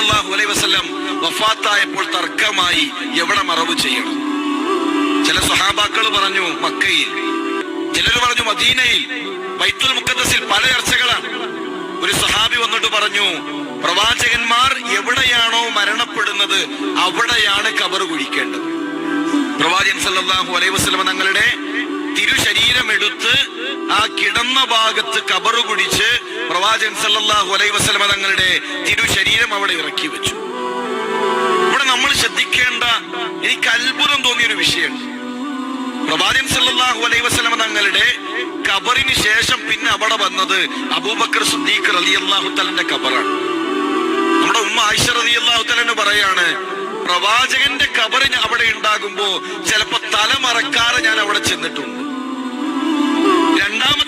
അലൈഹി വസല്ലം വഫാത്തായപ്പോൾ തർക്കമായി എവിടെ മറവ് ചെയ്യണം? ചില സഹാബാക്കൾ പറഞ്ഞു മക്കയിൽ. ചിലർ പറഞ്ഞു മദീനയിൽ. ബൈത്തുൽ മുഖദ്ദസിൽ പല ചർച്ചകളാണ്. ഒരു സഹാബി വന്നിട്ട് പറഞ്ഞു പ്രവാചകന്മാർ എവിടെയാണോ മരണപ്പെടുന്നത് അവിടെയാണ് കബർ കുഴിക്കേണ്ടത്. പ്രവാചകൻ സല്ലാഹു അലൈഹി വസ്ലമ തങ്ങളുടെ തിരുശരീരം എടുത്ത് ആ കിടന്ന ഭാഗത്ത് കബറ് കുടിച്ച് പ്രവാചകൻ സല്ലല്ലാഹു അലൈഹി വസല്ലം തങ്ങളുടെ തിരുശരീരം അവിടെ ഇറക്കി വെച്ചു. ഇവിടെ നമ്മൾ ശ്രദ്ധിക്കേണ്ട എനിക്ക് അത്ഭുതം തോന്നിയ ഒരു വിഷയമുണ്ട് പ്രവാചകൻ സല്ലല്ലാഹു അലൈഹി വസല്ലം തങ്ങളുടെ കബറിന് ശേഷം പിന്നെ അവിടെ വന്നത് അബൂബക്കർ സുദ്ദീഖ് റളിയല്ലാഹു തആലന്റെ കബറാണ് നമ്മുടെ ഉമ്മ ആയിഷ റളിയല്ലാഹു തആല പറയാണ് പ്രവാചകന്റെ കബറിന് അവിടെ ഉണ്ടാകുമ്പോ ചിലപ്പോ തല മറക്കാതെ ഞാൻ അവിടെ ചെന്നിട്ടുണ്ട്. രണ്ടാമത്തെ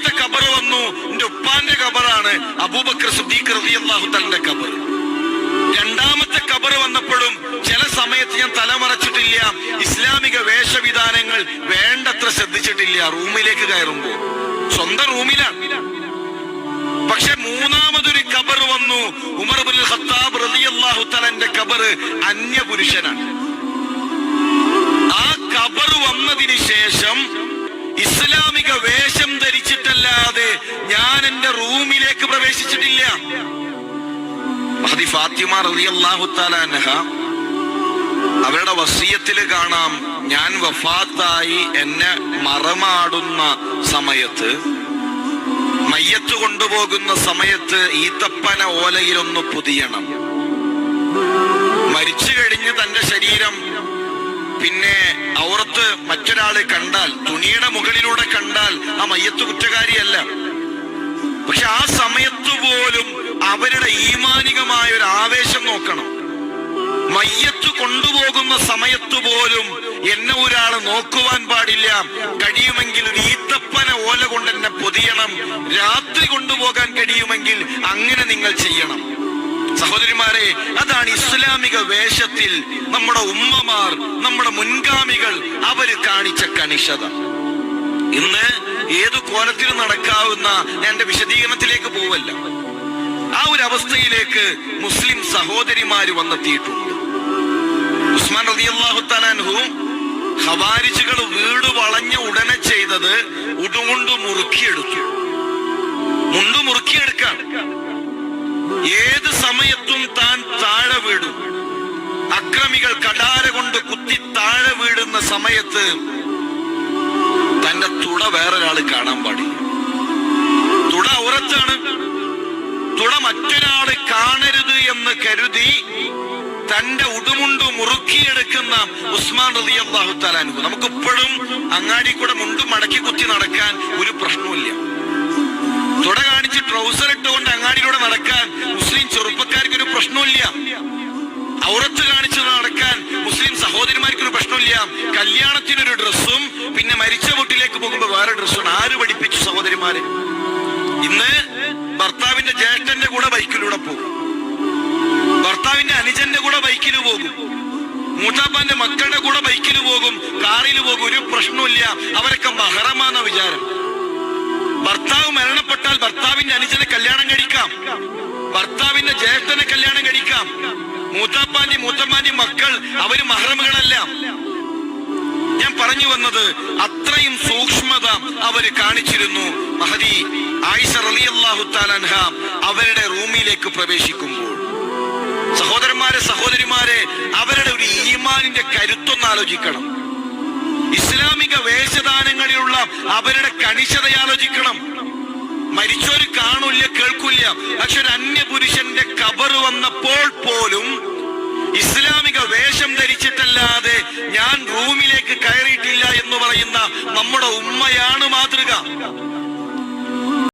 വന്നു. എന്റെ ഉപ്പാന്റെ കബറാണ്. അബൂബക്കർ സുദ്ദീഖ് റളിയല്ലാഹു തആലന്റെ കബർ രണ്ടാമത്തെ കബർ വന്നപ്പോഴും ചില സമയത്ത് ഞാൻ തലമറച്ചിട്ടില്ല ഇസ്ലാമിക വേഷവിധാനങ്ങൾ വേണ്ടത്ര ശ്രദ്ധിച്ചിട്ടില്ല. റൂമിലേക്ക് കയറുമ്പോ. സ്വന്തം റൂമിലാണ് പക്ഷെ മൂന്നാമതൊരു കബർ വന്നു. ഉമർ ബിൻ ഖത്താബ് റളിയല്ലാഹു തലന്റെ കബർ അന്യ ആ കബർ വന്നതിന് ശേഷം ഞാൻ എന്റെ റൂമിലേക്ക് പ്രവേശിച്ചിട്ടില്ല. ഫാത്തിമ അവരുടെ വസീയത്തിൽ കാണാം ഞാൻ വഫാത്തായി എന്നെ മറമാടുന്ന സമയത്ത് മയ്യത്ത് കൊണ്ടുപോകുന്ന സമയത്ത് ഈത്തപ്പന ഓലയിലൊന്ന് പുതിയണം. മരിച്ചു കഴിഞ്ഞ് തന്റെ ശരീരം പിന്നെ ഔറത്ത് മറ്റൊരാൾ കണ്ടാൽ തുണിയുടെ മുകളിലൂടെ കണ്ടാൽ ആ മയ്യത്ത് കുറ്റകാരിയല്ല. പക്ഷെ ആ സമയത്ത് പോലും അവരുടെ ഈമാനികമായ ഒരു ആവേശം നോക്കണം. മയ്യത്ത് കൊണ്ടുപോകുന്ന സമയത്ത് പോലും എന്നെ ഒരാൾ നോക്കുവാൻ പാടില്ല. കഴിയുമെങ്കിൽ ഒരു ഈത്തപ്പന ഓല കൊണ്ട് എന്നെ പൊതിയണം. രാത്രി കൊണ്ടുപോകാൻ കഴിയുമെങ്കിൽ അങ്ങനെ നിങ്ങൾ ചെയ്യണം. സഹോദരിമാരെ അതാണ് ഇസ്ലാമിക വേഷത്തിൽ നമ്മുടെ ഉമ്മമാർ നമ്മുടെ മുൻഗാമികൾ അവർ കാണിച്ച കനിഷത ഇന്ന് ഏതു കോലത്തിൽ നടക്കാവുന്ന എന്റെ വിശദീകരണത്തിലേക്ക് പോവല്ല. ആ ഒരു അവസ്ഥയിലേക്ക് മുസ്ലിം സഹോദരിമാര് വന്നെത്തിയിട്ടുണ്ട്. ഉസ്മാൻ റളിയല്ലാഹു തആലാൻഹു ഖവാരിജുകൾ വീട് വളഞ്ഞ ഉടനെ ചെയ്തത് ഉടുകൊണ്ട് മുറുക്കിയെടുത്തു. മുണ്ട് മുറുക്കിയെടുക്കാൻ ഏത് സമയത്തും താൻ താഴെ വീടും അക്രമികൾ കടാര കൊണ്ട് കുത്തി താഴെ വീടുന്ന സമയത്ത് തന്റെ തുട വേറൊരാൾ കാണാൻ പാടില്ല തുട ഉറച്ചാണ്. തുട മറ്റൊരാൾ കാണരുത് എന്ന് കരുതി തന്റെ ഉടുമുണ്ട് മുറുക്കിയെടുക്കുന്ന ഉസ്മാൻ റതി അള്ളാഹു തലാനു നമുക്കിപ്പോഴും അങ്ങാടി കൂടെ മുണ്ടും മടക്കി കുത്തി നടക്കാൻ ഒരു പ്രശ്നവുമില്ല. മുസ്ലിം ചെറുപ്പക്കാർക്ക് ഒരു പ്രശ്നമില്ല ഔറത്ത് കാണിച്ച് നടക്കാൻ മുസ്ലിം സഹോദരിമാർക്ക് ഒരു പ്രശ്നമില്ല കല്യാണത്തിനൊരു ഡ്രസ്സും പിന്നെ മരിച്ച വീട്ടിലേക്ക് പോകുമ്പോൾ വേറെ ഡ്രസ്സും ആര് പഠിപ്പിച്ചു സഹോദരിമാരെ? ഇന്ന് ഭർത്താവിന്റെ ജ്യേഷ്ഠന്റെ കൂടെ ബൈക്കിലൂടെ പോകും. ഭർത്താവിന്റെ അനുജന്റെ കൂടെ ബൈക്കിൽ പോകും. മൂത്താപ്പാന്റെ മക്കളുടെ കൂടെ ബൈക്കിൽ പോകും. കാറിൽ പോകും. ഒരു പ്രശ്നമില്ല അവരൊക്കെ മഹറമാന്ന വിചാരം. ഭർത്താവ് മരണപ്പെട്ടാൽ ഭർത്താവിന്റെ അനുജനെ കല്യാണം കഴിക്കാം. ഭർത്താവിന്റെ ജ്യേഷ്ഠനെ കല്യാണം കഴിക്കാം. മൂത്താപ്പാന്റെ മൂത്തമ്മാന്റെ മക്കൾ അവർ മഹറമുകളല്ല ഞാൻ പറഞ്ഞു വന്നത് അത്രയും സൂക്ഷ്മത അവർ കാണിച്ചിരുന്നു. മഹദി ആയിഷ റളിയല്ലാഹു തആലൻഹ അവരുടെ റൂമിലേക്ക് പ്രവേശിക്കുമ്പോൾ. സഹോദരന്മാരെ സഹോദരിമാരെ അവരുടെ ഒരു ഈമാനിന്റെ കരുത്തൊന്ന് ആലോചിക്കണം. ഇസ്ലാമിക വേഷദാനങ്ങളിലുള്ള അവരുടെ കണിശതയാലോചിക്കണം. മരിച്ചോര് കേൾക്കൂല പക്ഷെ ഒരു അന്യപുരുഷന്റെ കബർ വന്നപ്പോൾ പോലും ഇസ്ലാമിക വേഷം ധരിച്ചിട്ടല്ലാതെ ഞാൻ റൂമിലേക്ക് കയറിയിട്ടില്ല എന്ന് പറയുന്ന നമ്മുടെ ഉമ്മയാണ് മാതൃക.